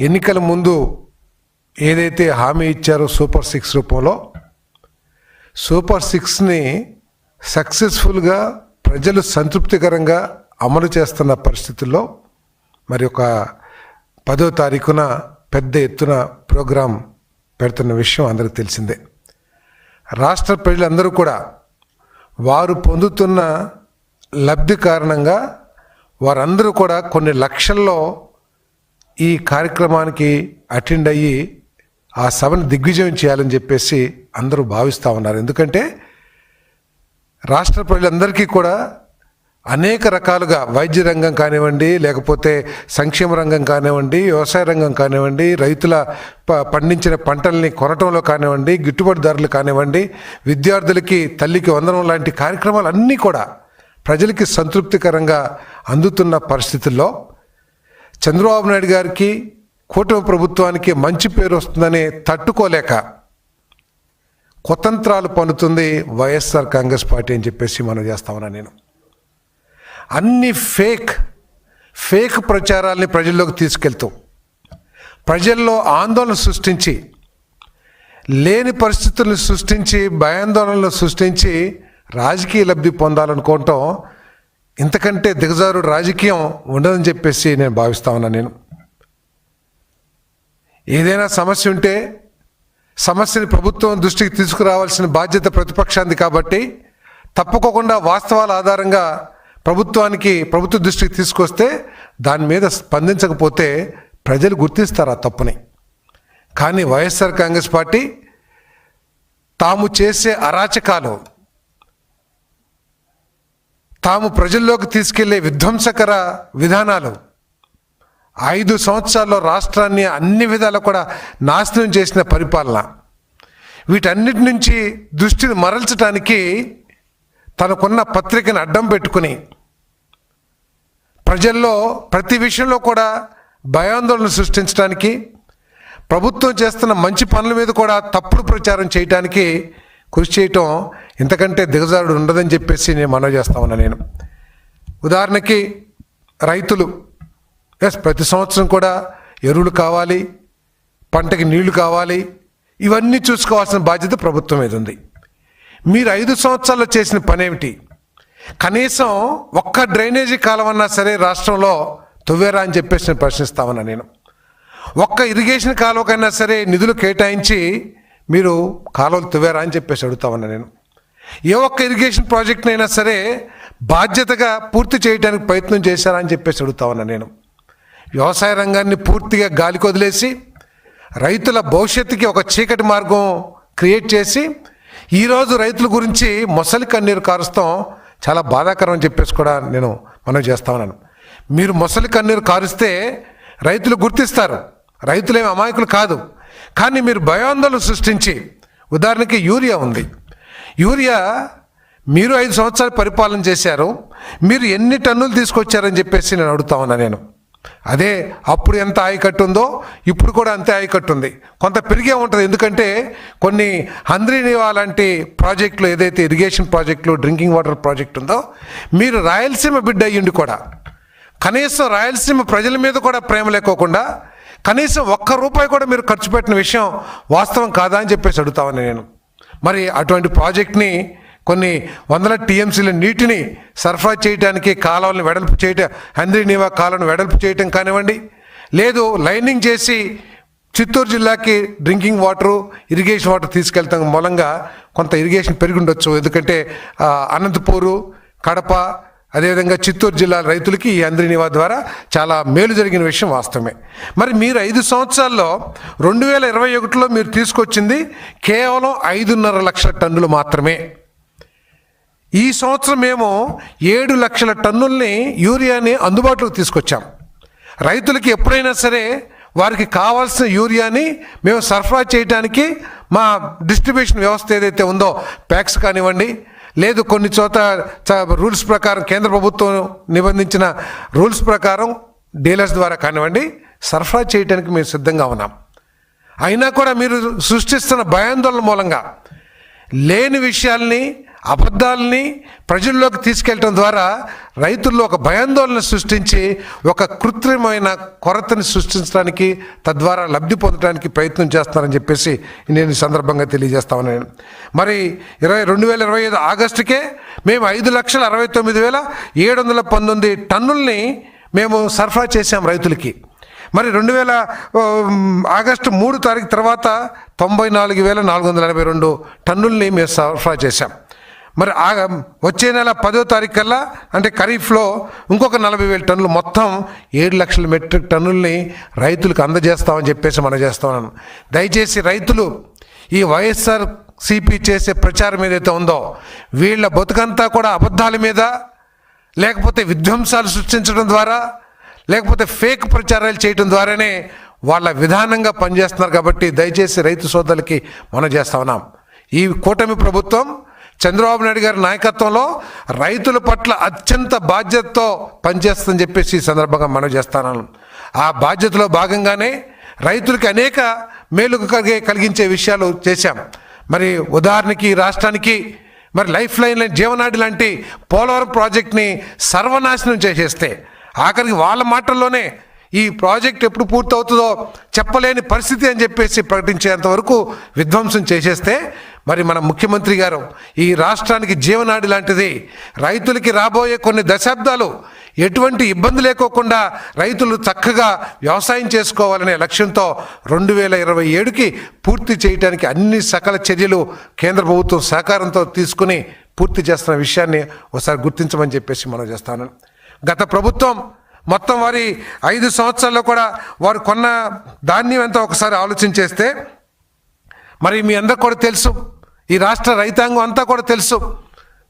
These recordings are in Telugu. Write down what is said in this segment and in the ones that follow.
ఎన్నికల ముందు ఏదైతే హామీ ఇచ్చారో సూపర్ సిక్స్ రూపంలో సూపర్ సిక్స్ని సక్సెస్ఫుల్గా ప్రజలు సంతృప్తికరంగా అమలు చేస్తున్న పరిస్థితుల్లో మరి ఒక పదో తారీఖున పెద్ద ఎత్తున ప్రోగ్రాం పెడుతున్న విషయం అందరికీ తెలిసిందే. రాష్ట్ర ప్రజలందరూ కూడా వారు పొందుతున్న లబ్ధి కారణంగా వారందరూ కూడా కొన్ని లక్షల్లో ఈ కార్యక్రమానికి అటెండ్ అయ్యి ఆ సభను దిగ్విజయం చేయాలని చెప్పేసి అందరూ భావిస్తూ ఉన్నారు. ఎందుకంటే రాష్ట్ర ప్రజలందరికీ కూడా అనేక రకాలుగా వైద్య రంగం కానివ్వండి లేకపోతే సంక్షేమ రంగం కానివ్వండి వ్యవసాయ రంగం కానివ్వండి రైతుల ప- పండించిన పంటల్ని కొనటంలో కానివ్వండి గిట్టుబాటు ధరలు కానివ్వండి విద్యార్థులకి తల్లికి వందనం లాంటి కార్యక్రమాలు అన్నీ కూడా ప్రజలకి సంతృప్తికరంగా అందుతున్న పరిస్థితుల్లో చంద్రబాబు నాయుడు గారికి కూటమి ప్రభుత్వానికి మంచి పేరు వస్తుందని తట్టుకోలేక కుతంత్రాలు పన్నుతుంది వైఎస్ఆర్ కాంగ్రెస్ పార్టీ అని చెప్పేసి మనం చేస్తామన్నా నేను. అన్ని ఫేక్ ఫేక్ ప్రచారాల్ని ప్రజల్లోకి తీసుకెళ్తూ ప్రజల్లో ఆందోళన సృష్టించి లేని పరిస్థితులను సృష్టించి భయాందోళనలు సృష్టించి రాజకీయ లబ్ధి పొందాలనుకోవటం ఇంతకంటే దిగజారు రాజకీయం ఉండదని చెప్పేసి నేను భావిస్తా ఉన్నా నేను. ఏదైనా సమస్య ఉంటే సమస్యని ప్రభుత్వం దృష్టికి తీసుకురావాల్సిన బాధ్యత ప్రతిపక్షాంది కాబట్టి తప్పకోకుండా వాస్తవాల ఆధారంగా ప్రభుత్వానికి ప్రభుత్వ దృష్టికి తీసుకొస్తే దాని మీద స్పందించకపోతే ప్రజలు గుర్తిస్తారు ఆ తప్పుని. కానీ వైఎస్ఆర్ కాంగ్రెస్ పార్టీ తాము చేసే అరాచకాలు తాము ప్రజల్లోకి తీసుకెళ్ళే విధ్వంసకర విధానాలు. ఐదు సంవత్సరాల్లో రాష్ట్రాన్ని అన్ని విధాలు కూడా నాశనం చేసిన పరిపాలన. వీటన్నిటి నుంచి దృష్టిని మరల్చడానికి తనకున్న పత్రికను అడ్డం పెట్టుకుని ప్రజల్లో ప్రతి విషయంలో కూడా భయాందోళన సృష్టించడానికి ప్రభుత్వం చేస్తున్న మంచి పనుల మీద కూడా తప్పుడు ప్రచారం చేయడానికి కృషి చేయటం ఇంతకంటే దిగజారుడు ఉండదని చెప్పేసి నేను మనవి చేస్తా ఉన్నా నేను. ఉదాహరణకి రైతులు ఎస్ ప్రతి సంవత్సరం కూడా ఎరువులు కావాలి పంటకి నీళ్ళు కావాలి ఇవన్నీ చూసుకోవాల్సిన బాధ్యత ప్రభుత్వం మీద ఉంది. మీరు ఐదు సంవత్సరాల్లో చేసిన పనేమిటి? కనీసం ఒక్క డ్రైనేజీ కాలం అన్నా సరే రాష్ట్రంలో తువ్వేరా అని చెప్పేసి నేను ప్రశ్నిస్తామన్నా నేను. ఒక్క ఇరిగేషన్ కాలువకైనా సరే నిధులు కేటాయించి మీరు కాలువలు తువ్వేరా అని చెప్పేసి అడుగుతామన్నా నేను. ఏ ఒక్క ఇరిగేషన్ ప్రాజెక్ట్నైనా సరే బాధ్యతగా పూర్తి చేయడానికి ప్రయత్నం చేశారా అని చెప్పేసి అడుగుతామన్నా నేను. వ్యవసాయ రంగాన్ని పూర్తిగా గాలికి వదిలేసి రైతుల భవిష్యత్తుకి ఒక చీకటి మార్గం క్రియేట్ చేసి ఈరోజు రైతుల గురించి మొసలి కన్నీరు కారుస్తాం చాలా బాధాకరం అని చెప్పేసి కూడా నేను మనం చేస్తా ఉన్నాను. మీరు మొసలి కన్నీరు కారుస్తే రైతులు గుర్తిస్తారు. రైతులేమి అమాయకులు కాదు. కానీ మీరు భయాందోళన సృష్టించి ఉదాహరణకి యూరియా ఉంది. యూరియా మీరు ఐదు సంవత్సరాలు పరిపాలన చేశారు మీరు ఎన్ని టన్నులు తీసుకొచ్చారని చెప్పేసి నేను అడుగుతా ఉన్నా నేను. అదే అప్పుడు ఎంత ఆయకట్టు ఉందో ఇప్పుడు కూడా అంతే ఆయకట్టు ఉంది. కొంత పెరిగే ఉంటుంది ఎందుకంటే కొన్ని హంద్రీనివా లాంటి ప్రాజెక్టులు ఏదైతే ఇరిగేషన్ ప్రాజెక్టులు డ్రింకింగ్ వాటర్ ప్రాజెక్ట్ ఉందో మీరు రాయలసీమ బిడ్డ అయ్యిండి కూడా కనీసం రాయలసీమ ప్రజల మీద కూడా ప్రేమ లేకోకుండా కనీసం ఒక్క రూపాయి కూడా మీరు ఖర్చు పెట్టిన విషయం వాస్తవం కాదా అని చెప్పేసి అడుగుతామని నేను. మరి అటువంటి ప్రాజెక్ట్ని కొన్ని వందల టీఎంసీల నీటిని సరఫరా చేయడానికి కాలువలను వెడల్పు చేయటం హంద్రీ నీవా కాలువను వెడల్పు చేయటం కానివ్వండి లేదు లైనింగ్ చేసి చిత్తూరు జిల్లాకి డ్రింకింగ్ వాటరు ఇరిగేషన్ వాటర్ తీసుకెళ్తాం మూలంగా కొంత ఇరిగేషన్ పెరిగి ఉండొచ్చు. ఎందుకంటే అనంతపూరు కడప అదేవిధంగా చిత్తూరు జిల్లా రైతులకి ఈ అంద్రినివా ద్వారా చాలా మేలు జరిగిన విషయం వాస్తవమే. మరి మీరు ఐదు సంవత్సరాల్లో రెండు వేల ఇరవై ఒకటిలో మీరు తీసుకొచ్చింది కేవలం ఐదున్నర లక్షల టన్నులు మాత్రమే. ఈ సంవత్సరం మేము ఏడు లక్షల టన్నుల్ని యూరియాని అందుబాటులోకి తీసుకొచ్చాం. రైతులకి ఎప్పుడైనా సరే వారికి కావాల్సిన యూరియాని మేము సరఫరా చేయడానికి మా డిస్ట్రిబ్యూషన్ వ్యవస్థ ఏదైతే ఉందో ప్యాక్స్ కానివ్వండి లేదు కొన్ని చోట రూల్స్ ప్రకారం కేంద్ర ప్రభుత్వం నిబంధించిన రూల్స్ ప్రకారం డీలర్స్ ద్వారా కానివ్వండి సరఫరా చేయడానికి మేము సిద్ధంగా ఉన్నాం. అయినా కూడా మీరు సృష్టిస్తున్న భయాందోళన మూలంగా లేని విషయాల్ని అబద్ధాలని ప్రజల్లోకి తీసుకెళ్ళటం ద్వారా రైతుల్లో ఒక భయాందోళన సృష్టించి ఒక కృత్రిమైన కొరతని సృష్టించడానికి తద్వారా లబ్ధి పొందడానికి ప్రయత్నం చేస్తున్నారని చెప్పేసి నేను ఈ సందర్భంగా తెలియజేస్తా ఉన్నాను. మరి ఇరవై రెండు వేల ఇరవై ఐదు ఆగస్టుకే మేము ఐదు లక్షల అరవై తొమ్మిది వేల ఏడు వందల పంతొమ్మిది టన్నుల్ని మేము సరఫరా చేశాం రైతులకి. మరి రెండు వేల ఆగస్టు మూడు తారీఖు తర్వాత తొంభై నాలుగు వేల నాలుగు వందల ఎనభై రెండు టన్నుల్ని మేము సరఫరా చేశాం. మరి ఆ వచ్చే నెల పదో తారీఖు కల్లా అంటే ఖరీఫ్లో ఇంకొక నలభై వేల టన్నులు మొత్తం ఏడు లక్షల మెట్రిక్ టన్నుల్ని రైతులకు అందజేస్తామని చెప్పేసి మనం చేస్తున్నాను దయచేసి రైతులు ఈ వైఎస్ఆర్ సిపి చేసే ప్రచారం ఏదైతే ఉందో వీళ్ళ బతుకంతా కూడా అబద్ధాల మీద లేకపోతే విధ్వంసాలు సృష్టించడం ద్వారా లేకపోతే ఫేక్ ప్రచారాలు చేయడం ద్వారానే వాళ్ళ విధానంగా పనిచేస్తున్నారు కాబట్టి దయచేసి రైతు సోదరులకి మనం చేస్తా ఉన్నాం. ఈ కూటమి ప్రభుత్వం చంద్రబాబు నాయుడు గారి నాయకత్వంలో రైతుల పట్ల అత్యంత బాధ్యతతో పనిచేస్తుందని చెప్పేసి ఈ సందర్భంగా మనం చేస్తాను. ఆ బాధ్యతలో భాగంగానే రైతులకి అనేక మేలు కలిగే కలిగించే విషయాలు చేశాం. మరి ఉదాహరణకి రాష్ట్రానికి మరి లైఫ్ లైన్ జీవనాడి లాంటి పోలవరం ప్రాజెక్ట్ని సర్వనాశనం చేసేస్తే ఆఖరికి వాళ్ళ మాటల్లోనే ఈ ప్రాజెక్ట్ ఎప్పుడు పూర్తవుతుందో చెప్పలేని పరిస్థితి అని చెప్పేసి ప్రకటించేంత వరకు విధ్వంసం చేసేస్తే మరి మన ముఖ్యమంత్రి గారు ఈ రాష్ట్రానికి జీవనాడి లాంటిది. రైతులకి రాబోయే కొన్ని దశాబ్దాలు ఎటువంటి ఇబ్బంది లేకోకుండా రైతులు చక్కగా వ్యవసాయం చేసుకోవాలనే లక్ష్యంతో రెండు వేల ఇరవై ఏడుకి పూర్తి చేయడానికి అన్ని సకల చర్యలు కేంద్ర ప్రభుత్వం సహకారంతో తీసుకుని పూర్తి చేస్తున్న విషయాన్ని ఒకసారి గుర్తించమని చెప్పేసి మనం చేస్తాను. గత ప్రభుత్వం మొత్తం వారి ఐదు సంవత్సరాల్లో కూడా వారు కొన్న ధాన్యం ఎంత ఒకసారి ఆలోచన చేస్తే మరి మీ అందరికి కూడా తెలుసు. ఈ రాష్ట్ర రైతాంగం అంతా కూడా తెలుసు.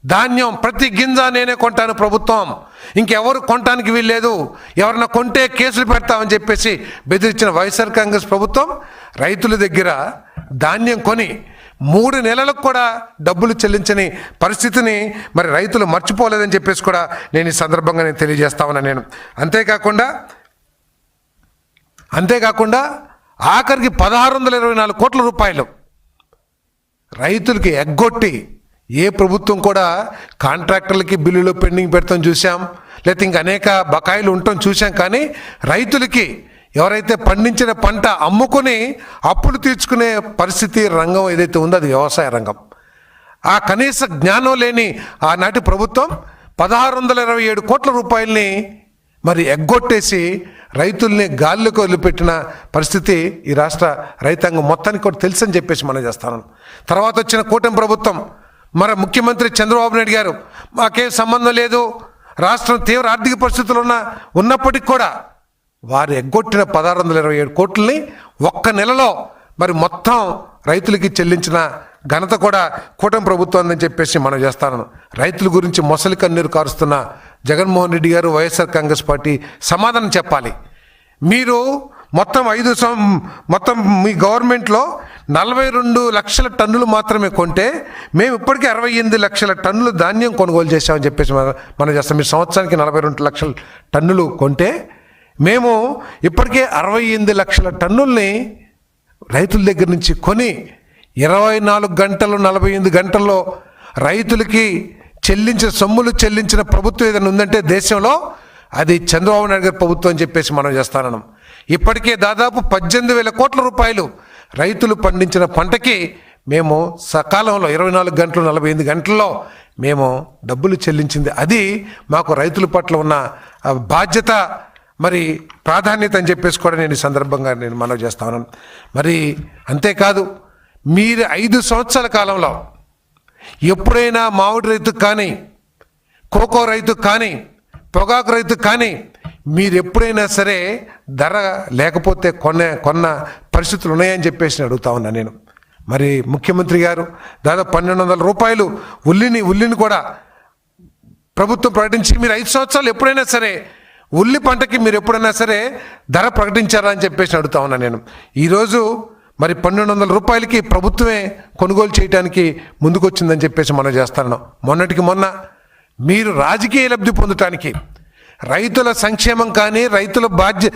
ధాన్యం ప్రతి గింజ నేనే కొంటాను ప్రభుత్వం. ఇంకెవరు కొనటానికి వీల్లేదు. ఎవరన్నా కొంటే కేసులు పెడతామని చెప్పేసి బెదిరించిన వైఎస్ఆర్ కాంగ్రెస్ ప్రభుత్వం రైతుల దగ్గర ధాన్యం కొని మూడు నెలలకు కూడా డబ్బులు చెల్లించని పరిస్థితిని మరి రైతులు మర్చిపోలేదని చెప్పేసి కూడా నేను ఈ సందర్భంగా నేను తెలియజేస్తా ఉన్నా నేను. అంతేకాకుండా అంతేకాకుండా ఆఖరికి పదహారు వందల ఇరవై నాలుగు కోట్ల రూపాయలు రైతులకి ఎగ్గొట్టి ఏ ప్రభుత్వం కూడా కాంట్రాక్టర్లకి బిల్లులు పెండింగ్ పెడతాం చూసాం లేకపోతే ఇంక అనేక బకాయిలు ఉండటం చూసాం కానీ రైతులకి ఎవరైతే పండించిన పంట అమ్ముకొని అప్పులు తీర్చుకునే పరిస్థితి రంగం ఏదైతే ఉందో అది వ్యవసాయ రంగం. ఆ కనీస జ్ఞానం లేని ఆనాటి ప్రభుత్వం పదహారు వందల ఇరవై ఏడు కోట్ల రూపాయలని మరి ఎగ్గొట్టేసి రైతుల్ని గాల్లోకి వదిలిపెట్టిన పరిస్థితి ఈ రాష్ట్ర రైతాంగం మొత్తానికి కూడా తెలుసని చెప్పేసి మనం చేస్తాను. తర్వాత వచ్చిన కూటమి ప్రభుత్వం మరి ముఖ్యమంత్రి చంద్రబాబు నాయుడు గారు మాకేం సంబంధం లేదు రాష్ట్రం తీవ్ర ఆర్థిక పరిస్థితులు ఉన్న ఉన్నప్పటికీ కూడా వారు ఎగ్గొట్టిన పదహారు వందల ఇరవై ఏడు కోట్లని ఒక్క నెలలో మరి మొత్తం రైతులకి చెల్లించిన ఘనత కూడా కూటమి ప్రభుత్వం అని చెప్పేసి మనం చేస్తాను. రైతుల గురించి మొసలి కన్నీరు కారుస్తున్న జగన్మోహన్ రెడ్డి గారు వైఎస్ఆర్ కాంగ్రెస్ పార్టీ సమాధానం చెప్పాలి. మీరు మొత్తం ఐదు సం మొత్తం మీ గవర్నమెంట్లో నలభై రెండు లక్షల టన్నులు మాత్రమే కొంటే మేము ఇప్పటికే అరవై ఎనిమిది లక్షల టన్నులు ధాన్యం కొనుగోలు చేశామని చెప్పేసి మనం- మనం చేస్తాం. మీరు సంవత్సరానికి నలభై రెండు లక్షల టన్నులు కొంటే మేము ఇప్పటికే అరవై ఎనిమిది లక్షల టన్నుల్ని రైతుల దగ్గర నుంచి కొని ఇరవై నాలుగు గంటలు నలభై ఎనిమిది గంటల్లో రైతులకి చెల్లించిన సొమ్ములు చెల్లించిన ప్రభుత్వం ఏదైనా ఉందంటే దేశంలో అది చంద్రబాబు నాయుడు గారి ప్రభుత్వం అని చెప్పేసి మనం చేస్తానం ఇప్పటికే దాదాపు పద్దెనిమిది వేల కోట్ల రూపాయలు రైతులు పండించిన పంటకి మేము సకాలంలో ఇరవై నాలుగు గంటలు నలభై ఎనిమిది గంటల్లో మేము డబ్బులు చెల్లించింది. అది మాకు రైతుల పట్ల ఉన్న బాధ్యత మరి ప్రాధాన్యత అని చెప్పేసి కూడా నేను ఈ సందర్భంగా నేను మనవి చేస్తాను మరి అంతేకాదు మీరు ఐదు సంవత్సరాల కాలంలో ఎప్పుడైనా మామిడి రైతు కానీ కోకో రైతు కానీ పొగాకు రైతు కానీ మీరు ఎప్పుడైనా సరే ధర లేకపోతే కొన్న కొన్న పరిస్థితులు ఉన్నాయని చెప్పేసి అడుగుతా ఉన్నా నేను. మరి ముఖ్యమంత్రి గారు దాదాపు పన్నెండు వందల రూపాయలు ఉల్లిని ఉల్లిని కూడా ప్రభుత్వం ప్రకటించి మీరు ఐదు సంవత్సరాలు ఎప్పుడైనా సరే ఉల్లి పంటకి మీరు ఎప్పుడైనా సరే ధర ప్రకటించారా అని చెప్పేసి అడుగుతా ఉన్నా నేను. ఈరోజు మరి పన్నెండు వందల రూపాయలకి ప్రభుత్వమే కొనుగోలు చేయడానికి ముందుకొచ్చిందని చెప్పేసి మనం చేస్తాను. మొన్నటికి మొన్న మీరు రాజకీయ లబ్ధి పొందటానికి రైతుల సంక్షేమం కానీ రైతుల బాధ్య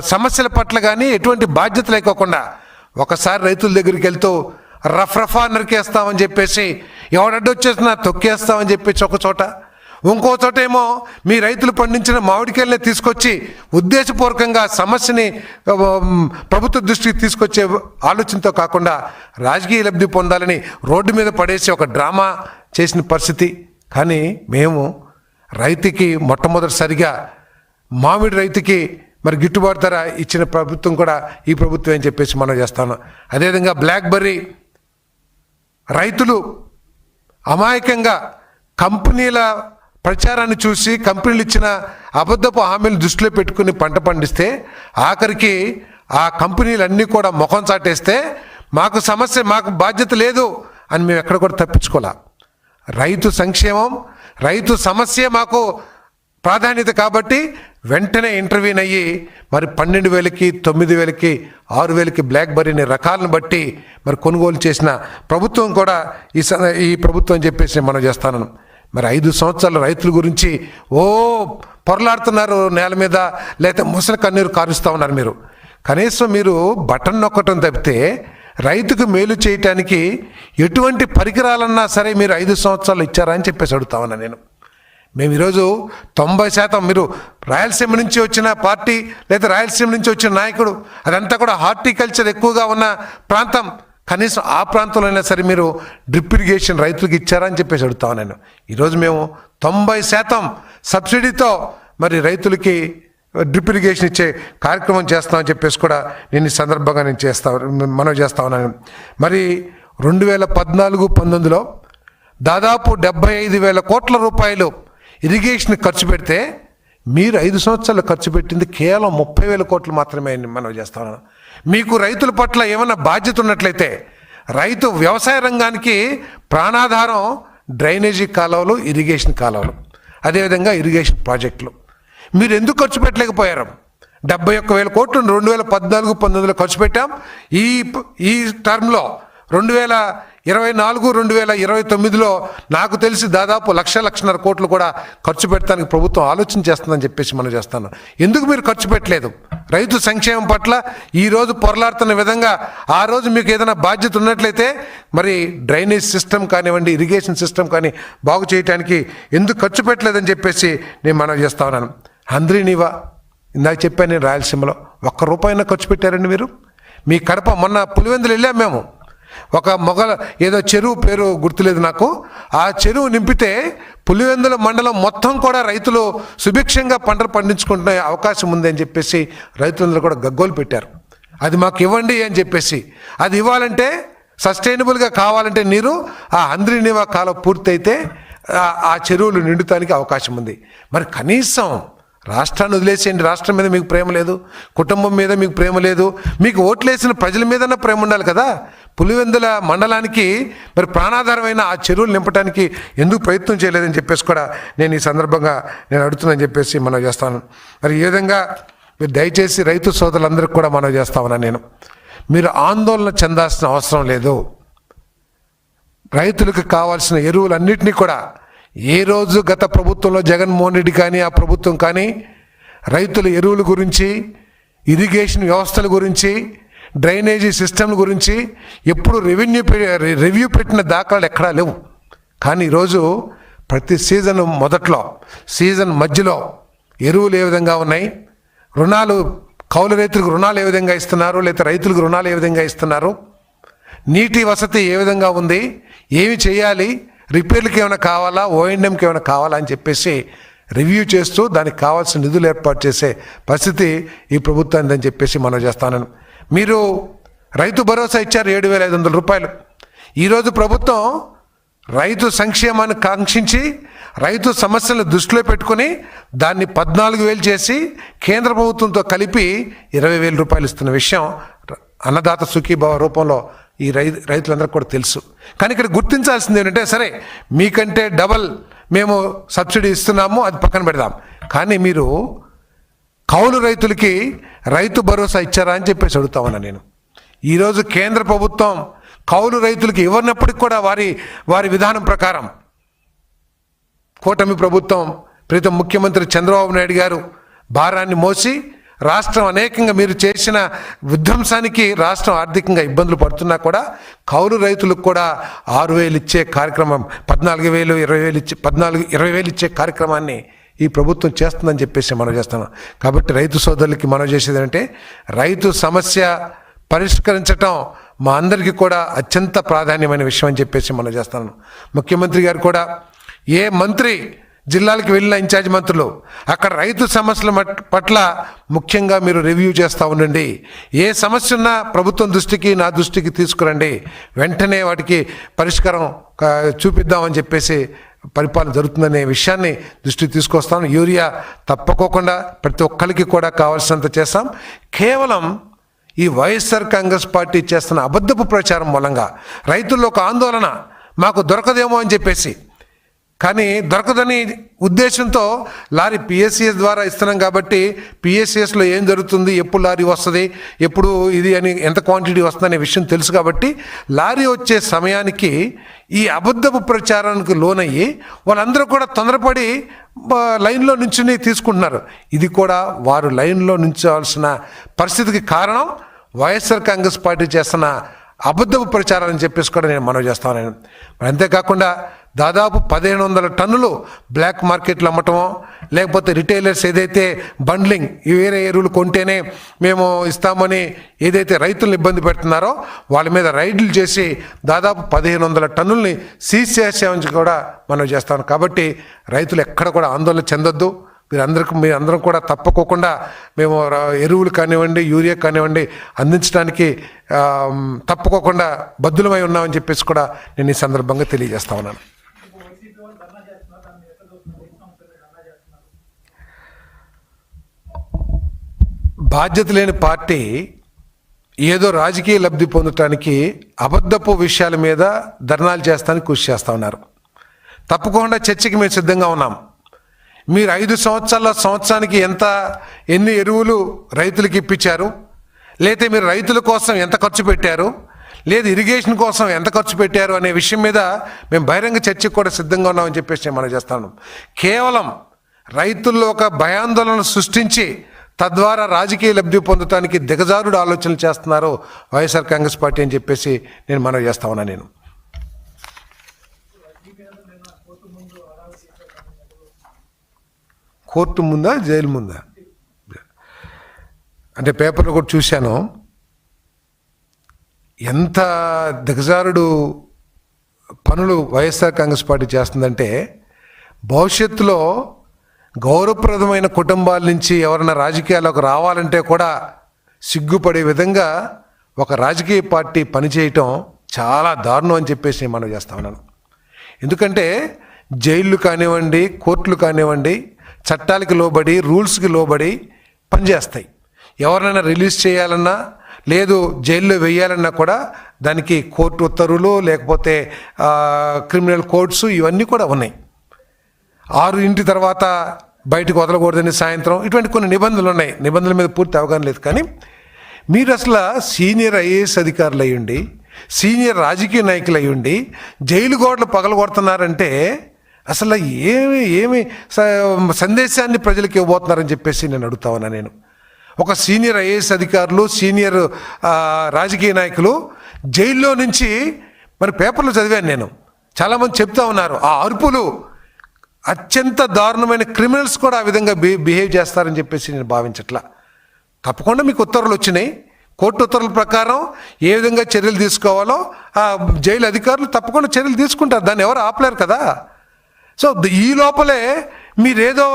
సమస్యల పట్ల కానీ ఎటువంటి బాధ్యత లేకోకుండా ఒకసారి రైతుల దగ్గరికి వెళ్తూ రఫ్ రఫా నరికేస్తామని చెప్పేసి ఎవడడ్డొచ్చేసినా తొక్కేస్తామని చెప్పేసి ఒక చోట ఇంకో చోటేమో మీ రైతులు పండించిన మామిడికాయలనే తీసుకొచ్చి ఉద్దేశపూర్వకంగా సమస్యని ప్రభుత్వ దృష్టికి తీసుకొచ్చే ఆలోచనతో కాకుండా రాజకీయ లబ్ధి పొందాలని రోడ్డు మీద పడేసి ఒక డ్రామా చేసిన పరిస్థితి. కానీ మేము రైతుకి మొట్టమొదటిసారిగా మామిడి రైతుకి మరి గిట్టుబాటు ధర ఇచ్చిన ప్రభుత్వం కూడా ఈ ప్రభుత్వం అని చెప్పేసి మనం చేస్తాను. అదేవిధంగా బ్లాక్బెర్రీ రైతులు అమాయకంగా కంపెనీల ప్రచారాన్ని చూసి కంపెనీలు ఇచ్చిన అబద్ధపు హామీలు దృష్టిలో పెట్టుకుని పంట పండిస్తే ఆఖరికి ఆ కంపెనీలన్నీ కూడా ముఖం చాటేస్తే మాకు సమస్య మాకు బాధ్యత లేదు అని మేము ఎక్కడ కూడా తప్పించుకోలే. రైతు సంక్షేమం రైతు సమస్య మాకు ప్రాధాన్యత కాబట్టి వెంటనే ఇంటర్వ్యూన్ అయ్యి మరి పన్నెండు వేలకి తొమ్మిది వేలకి ఆరు వేలకి బ్లాక్ బెర్రీని రకాలను బట్టి మరి కొనుగోలు చేసిన ప్రభుత్వం కూడా ఈ స- ఈ ప్రభుత్వం చెప్పేసి మనం చేస్తాను. మరి ఐదు సంవత్సరాల రైతుల గురించి ఓ పొరలాడుతున్నారు నేల మీద లేకపోతే ముసలి కన్నీరు కారుస్తూ ఉన్నారు మీరు. కనీసం మీరు బటన్ నొక్కటం తప్పితే రైతుకు మేలు చేయటానికి ఎటువంటి పరికరాలన్నా సరే మీరు ఐదు సంవత్సరాలు ఇచ్చారా అని చెప్పేసి అడుగుతా ఉన్నా నేను. మేము ఈరోజు తొంభై శాతం మీరు రాయలసీమ నుంచి వచ్చిన పార్టీ లేదా రాయలసీమ నుంచి వచ్చిన నాయకుడు అదంతా కూడా హార్టికల్చర్ ఎక్కువగా ఉన్న ప్రాంతం. కనీసం ఆ ప్రాంతంలో అయినా సరే మీరు డ్రిప్ ఇరిగేషన్ రైతులకు ఇచ్చారని చెప్పేసి అడుగుతాను నేను. ఈరోజు మేము తొంభై శాతం సబ్సిడీతో మరి రైతులకి డ్రిప్ ఇరిగేషన్ ఇచ్చే కార్యక్రమం చేస్తామని చెప్పేసి కూడా నేను ఈ సందర్భంగా నేను చేస్తా మనం చేస్తా ఉన్నాను. మరి రెండు వేల పద్నాలుగు పంతొమ్మిదిలో దాదాపు డెబ్బై ఐదు వేల కోట్ల రూపాయలు ఇరిగేషన్ ఖర్చు పెడితే మీరు ఐదు సంవత్సరాలు ఖర్చు పెట్టింది కేవలం ముప్పై వేల కోట్లు మాత్రమే మనం చేస్తా చేస్తాను మీకు రైతుల పట్ల ఏమైనా బాధ్యత ఉన్నట్లయితే రైతు వ్యవసాయ రంగానికి ప్రాణాధారం డ్రైనేజీ కాలువలు ఇరిగేషన్ కాలువలు. అదేవిధంగా ఇరిగేషన్ ప్రాజెక్టులు. మీరు ఎందుకు ఖర్చు పెట్టలేకపోయారు? డెబ్బై ఒక్క వేల కోట్లు రెండు వేల పద్నాలుగు పంతొమ్మిదిలో ఖర్చు పెట్టాం. ఈ ఈ టర్మ్లో రెండు వేల ఇరవై నాలుగు రెండు వేల ఇరవై తొమ్మిదిలో నాకు తెలిసి దాదాపు లక్ష లక్షన్నర కోట్లు కూడా ఖర్చు పెట్టడానికి ప్రభుత్వం ఆలోచన చేస్తుందని చెప్పేసి మనం చేస్తాను. ఎందుకు మీరు ఖర్చు పెట్టలేదు? రైతు సంక్షేమం పట్ల ఈరోజు పొరలాడుతున్న విధంగా ఆ రోజు మీకు ఏదైనా బాధ్యత ఉన్నట్లయితే మరి డ్రైనేజ్ సిస్టమ్ కానివ్వండి ఇరిగేషన్ సిస్టమ్ కానీ బాగు చేయడానికి ఎందుకు ఖర్చు పెట్టలేదని చెప్పేసి నేను మనం చేస్తా ఉన్నాను. అంద్రీనివా ఇందాక చెప్పాను నేను రాయలసీమలో ఒక్క రూపాయినా ఖర్చు పెట్టారండి మీరు? మీ కడప మొన్న పులివెందులు వెళ్ళాం మేము. ఒక మొగల ఏదో చెరువు పేరు గుర్తులేదు నాకు. ఆ చెరువు నింపితే పులివెందుల మండలం మొత్తం కూడా రైతులు సుభిక్షంగా పంటలు పండించుకుంటున్న అవకాశం ఉంది అని చెప్పేసి రైతులందరూ కూడా గగ్గోలు పెట్టారు. అది మాకు ఇవ్వండి అని చెప్పేసి. అది ఇవ్వాలంటే సస్టైనబుల్గా కావాలంటే నీరు ఆ అంద్రినివా కాలం పూర్తయితే ఆ చెరువులు నిండుతానికి అవకాశం ఉంది. మరి కనీసం రాష్ట్రాన్ని వదిలేసేయండి. రాష్ట్రం మీద మీకు ప్రేమ లేదు. కుటుంబం మీద మీకు ప్రేమ లేదు. మీకు ఓట్లేసిన ప్రజల మీదన్నా ప్రేమ ఉండాలి కదా. పులివెందుల మండలానికి మరి ప్రాణాధారమైన ఆ చెరువులు నింపడానికి ఎందుకు ప్రయత్నం చేయలేదని చెప్పేసి కూడా నేను ఈ సందర్భంగా నేను అడుగుతున్నానని చెప్పేసి మనం చేస్తాను. మరి ఈ విధంగా మీరు దయచేసి రైతు సోదరులందరికీ కూడా మనం చేస్తామన్నా నేను. మీరు ఆందోళన చెందాల్సిన అవసరం లేదు. రైతులకు కావాల్సిన ఎరువులన్నింటినీ కూడా ఏ రోజు గత ప్రభుత్వంలో జగన్మోహన్ రెడ్డి కానీ ఆ ప్రభుత్వం కానీ రైతుల ఎరువుల గురించి ఇరిగేషన్ వ్యవస్థల గురించి డ్రైనేజీ సిస్టమ్ల గురించి ఎప్పుడు రెవెన్యూ రివ్యూ పెట్టిన దాఖలాలు ఎక్కడా లేవు. కానీ ఈరోజు ప్రతి సీజన్ మొదట్లో సీజన్ మధ్యలో ఎరువులు ఏ విధంగా ఉన్నాయి రుణాలు కౌలు రైతులకు రుణాలు ఏ విధంగా ఇస్తున్నారు లేదా రైతులకు రుణాలు ఏ విధంగా ఇస్తున్నారు నీటి వసతి ఏ విధంగా ఉంది ఏమి చేయాలి రిపేర్లకి ఏమైనా కావాలా ఓఎండ్ఎంకి ఏమైనా కావాలా అని చెప్పేసి రివ్యూ చేస్తూ దానికి కావాల్సిన నిధులు ఏర్పాటు చేసే పరిస్థితి ఈ ప్రభుత్వానికి అని చెప్పేసి మనం చేస్తానని. మీరు రైతు భరోసా ఇచ్చారు ఏడు వేల ఐదు వందల రూపాయలు. ఈరోజు ప్రభుత్వం రైతు సంక్షేమాన్ని కాంక్షించి రైతు సమస్యలను దృష్టిలో పెట్టుకుని దాన్ని పద్నాలుగు వేలు చేసి కేంద్ర ప్రభుత్వంతో కలిపి ఇరవై వేల రూపాయలు ఇస్తున్న విషయం అన్నదాత సుఖీభావ రూపంలో ఈ రై రైతులందరికీ కూడా తెలుసు. కానీ ఇక్కడ గుర్తించాల్సింది ఏంటంటే సరే మీకంటే డబల్ మేము సబ్సిడీ ఇస్తున్నాము అది పక్కన పెడదాం. కానీ మీరు కౌలు రైతులకి రైతు భరోసా ఇచ్చారా అని చెప్పేసి అడుగుతా ఉన్నా నేను. ఈరోజు కేంద్ర ప్రభుత్వం కౌలు రైతులకి ఇవ్వనప్పటికి కూడా వారి వారి విధానం ప్రకారం కూటమి ప్రభుత్వం ప్రతి ముఖ్యమంత్రి చంద్రబాబు నాయుడు గారు భారాన్ని మోసి రాష్ట్రం అనేకంగా మీరు చేసిన విధ్వంసానికి రాష్ట్రం ఆర్థికంగా ఇబ్బందులు పడుతున్నా కూడా కౌలు రైతులకు కూడా ఆరు వేలు ఇచ్చే కార్యక్రమం పద్నాలుగు వేలు ఇరవై వేలు ఇచ్చే పద్నాలుగు ఇరవై వేలు ఇచ్చే కార్యక్రమాన్ని ఈ ప్రభుత్వం చేస్తుందని చెప్పేసి మనం చేస్తున్నాం. కాబట్టి రైతు సోదరులకి మనం చేసేది అంటే రైతు సమస్య పరిష్కరించటం మా అందరికీ కూడా అత్యంత ప్రాధాన్యమైన విషయం అని చెప్పేసి మనం చేస్తున్నాం. ముఖ్యమంత్రి గారు కూడా ఏ మంత్రి జిల్లాలకు వెళ్ళిన ఇన్ఛార్జ్ మంత్రులు అక్కడ రైతు సమస్యల మట్- పట్ల ముఖ్యంగా మీరు రివ్యూ చేస్తూ ఉండండి. ఏ సమస్య ఉన్నా ప్రభుత్వం దృష్టికి నా దృష్టికి తీసుకురండి. వెంటనే వాటికి పరిష్కారం చూపిద్దామని చెప్పేసి పరిపాలన జరుగుతుందనే విషయాన్ని దృష్టికి తీసుకొస్తాం యూరియా తప్పకోకుండా ప్రతి ఒక్కరికి కూడా కావాల్సినంత చేస్తాం. కేవలం ఈ వైఎస్ఆర్ కాంగ్రెస్ పార్టీ చేస్తున్న అబద్ధపు ప్రచారం మూలంగా రైతుల్లో ఒక ఆందోళన మాకు దొరకదేమో అని చెప్పేసి కానీ దొరకదని ఉద్దేశంతో లారీ పిఎస్సిఎస్ ద్వారా ఇస్తున్నాం కాబట్టి పిఎస్సిఎస్లో ఏం జరుగుతుంది ఎప్పుడు లారీ వస్తుంది ఎప్పుడు ఇది అని ఎంత క్వాంటిటీ వస్తుందనే విషయం తెలుసు కాబట్టి లారీ వచ్చే సమయానికి ఈ అబద్ధపు ప్రచారానికి లోనయ్యి వాళ్ళందరూ కూడా తొందరపడి లైన్లో నుంచుని తీసుకుంటున్నారు. ఇది కూడా వారు లైన్లో నుంచవలసిన పరిస్థితికి కారణం వైఎస్ఆర్ కాంగ్రెస్ పార్టీ చేస్తున్న అబద్ధపు ప్రచారాన్ని చెప్పేసి కూడా నేను మనవి చేస్తాను నేను అంతేకాకుండా దాదాపు పదిహేను వందల టన్నులు బ్లాక్ మార్కెట్లో అమ్మటమో లేకపోతే రిటైలర్స్ ఏదైతే బండ్లింగ్ ఈ వేరే ఎరువులు కొంటేనే మేము ఇస్తామని ఏదైతే రైతులను ఇబ్బంది పెడుతున్నారో వాళ్ళ మీద రైడ్లు చేసి దాదాపు పదిహేను వందల టన్నుల్ని సీజ్ చేసామని కూడా మనం చేస్తాం కాబట్టి రైతులు ఎక్కడ కూడా ఆందోళన చెందొద్దు. మీరందరికీ మీ అందరం కూడా తప్పకోకుండా మేము ఎరువులు కానివ్వండి యూరియా కానివ్వండి అందించడానికి తప్పుకోకుండా బద్దులమై ఉన్నామని చెప్పేసి కూడా నేను ఈ సందర్భంగా తెలియజేస్తా ఉన్నాను. బాధ్యత లేని పార్టీ ఏదో రాజకీయ లబ్ధి పొందటానికి అబద్ధపు విషయాల మీద ధర్నాలు చేస్తానికి కృషి చేస్తూ ఉన్నారు. తప్పకుండా చర్చకి మేము సిద్ధంగా ఉన్నాం. మీరు ఐదు సంవత్సరాల సంవత్సరానికి ఎంత ఎన్ని ఎరువులు రైతులకు ఇప్పించారు? లేతే మీరు రైతుల కోసం ఎంత ఖర్చు పెట్టారు? లేదు ఇరిగేషన్ కోసం ఎంత ఖర్చు పెట్టారు అనే విషయం మీద మేము బహిరంగ చర్చకు కూడా సిద్ధంగా ఉన్నామని చెప్పేసి నేను మనం చేస్తాను కేవలం రైతుల్లో ఒక భయాందోళన సృష్టించి తద్వారా రాజకీయ లబ్ధి పొందడానికి దిగజారుడు ఆలోచనలు చేస్తున్నారు వైఎస్ఆర్ కాంగ్రెస్ పార్టీ అని చెప్పేసి నేను మనవి చేస్తా ఉన్నా నేను. కోర్టు ముందా జైలు ముందా? అంటే పేపర్లో కూడా చూశాను. ఎంత దిగజారుడు పనులు వైఎస్ఆర్ కాంగ్రెస్ పార్టీ చేస్తుందంటే భవిష్యత్తులో గౌరవప్రదమైన కుటుంబాల నుంచి ఎవరైనా రాజకీయాల్లోకి రావాలంటే కూడా సిగ్గుపడే విధంగా ఒక రాజకీయ పార్టీ పనిచేయటం చాలా దారుణం అని చెప్పేసి నేను మనం చేస్తా ఉన్నాను. ఎందుకంటే జైళ్ళు కానివ్వండి కోర్టులు కానివ్వండి చట్టాలకి లోబడి రూల్స్కి లోబడి పనిచేస్తాయి. ఎవరినైనా రిలీజ్ చేయాలన్నా లేదు జైల్లో వేయాలన్నా కూడా దానికి కోర్టు ఉత్తర్వులు లేకపోతే క్రిమినల్ కోర్ట్స్ ఇవన్నీ కూడా ఉన్నాయి. ఆరు ఇంటి తర్వాత బయటకు వదలకూడదని సాయంత్రం ఇటువంటి కొన్ని నిబంధనలు ఉన్నాయి. నిబంధనల మీద పూర్తి అవగాహన లేదు కానీ మీరు అసలు సీనియర్ ఐఏఎస్ అధికారులు అయ్యుండి సీనియర్ రాజకీయ నాయకులు అయ్యుండి జైలు గోడలు పగలగొడుతున్నారంటే అసలు ఏమి ఏమి స- సందేశాన్ని ప్రజలకు ఇవ్వబోతున్నారని చెప్పేసి నేను అడుగుతా ఉన్నా నేను. ఒక సీనియర్ ఐఏఎస్ అధికారులు సీనియర్ రాజకీయ నాయకులు జైల్లో నుంచి మరి పేపర్లో చదివాను నేను. చాలామంది చెప్తా ఉన్నారు ఆ అరుపులు అత్యంత దారుణమైన క్రిమినల్స్ కూడా ఆ విధంగా బి బిహేవ్ చేస్తారని చెప్పేసి నేను భావించట్లా. తప్పకుండా మీకు ఉత్తర్వులు వచ్చినాయి. కోర్టు ఉత్తర్వుల ప్రకారం ఏ విధంగా చర్యలు తీసుకోవాలో ఆ జైలు అధికారులు తప్పకుండా చర్యలు తీసుకుంటారు. దాన్ని ఎవరు ఆపలేరు కదా? సో ద- ఈ లోపలే మీరేదో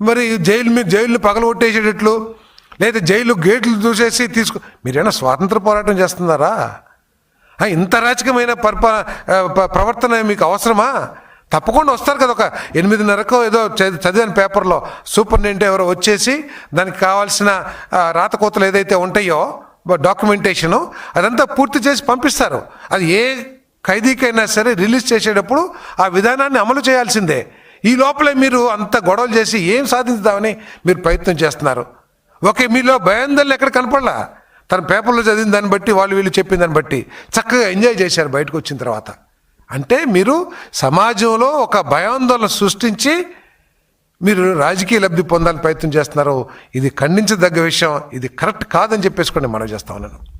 మరి జైలు మీరు జైలు పగలగొట్టేసేటట్లు లేదా జైలు గేట్లు చూసేసి తీసుకు మీరేమైనా స్వాతంత్ర పోరాటం చేస్తున్నారా? ఇంత రాజకీయమైన పరిపా ప్రవర్తన మీకు అవసరమా? తప్పకుండా వస్తారు కదా ఒక ఎనిమిదిన్నరకు ఏదో చది- చదివాను పేపర్లో. సూపరింటెండెంట్ ఎవరో వచ్చేసి దానికి కావాల్సిన రాతకోతలు ఏదైతే ఉంటాయో డాక్యుమెంటేషను అదంతా పూర్తి చేసి పంపిస్తారు. అది ఏ ఖైదీకైనా సరే రిలీజ్ చేసేటప్పుడు ఆ విధానాన్ని అమలు చేయాల్సిందే. ఈ లోపలే మీరు అంత గొడవలు చేసి ఏం సాధించుదామని మీరు ప్రయత్నం చేస్తున్నారు. ఓకే మీలో భయాందోళన ఎక్కడ కనపడలా? తన పేపర్లో చదివిన దాన్ని బట్టి వాళ్ళు వీళ్ళు చెప్పిన దాన్ని బట్టి చక్కగా ఎంజాయ్ చేశారు బయటకు వచ్చిన తర్వాత. అంటే మీరు సమాజంలో ఒక భయాందోళన సృష్టించి మీరు రాజకీయ లబ్ధి పొందాలని ప్రయత్నం చేస్తున్నారు. ఇది ఖండించదగ్గ విషయం. ఇది కరెక్ట్ కాదని చెప్పేసుకోండి మనం చేస్తా ఉన్నాను.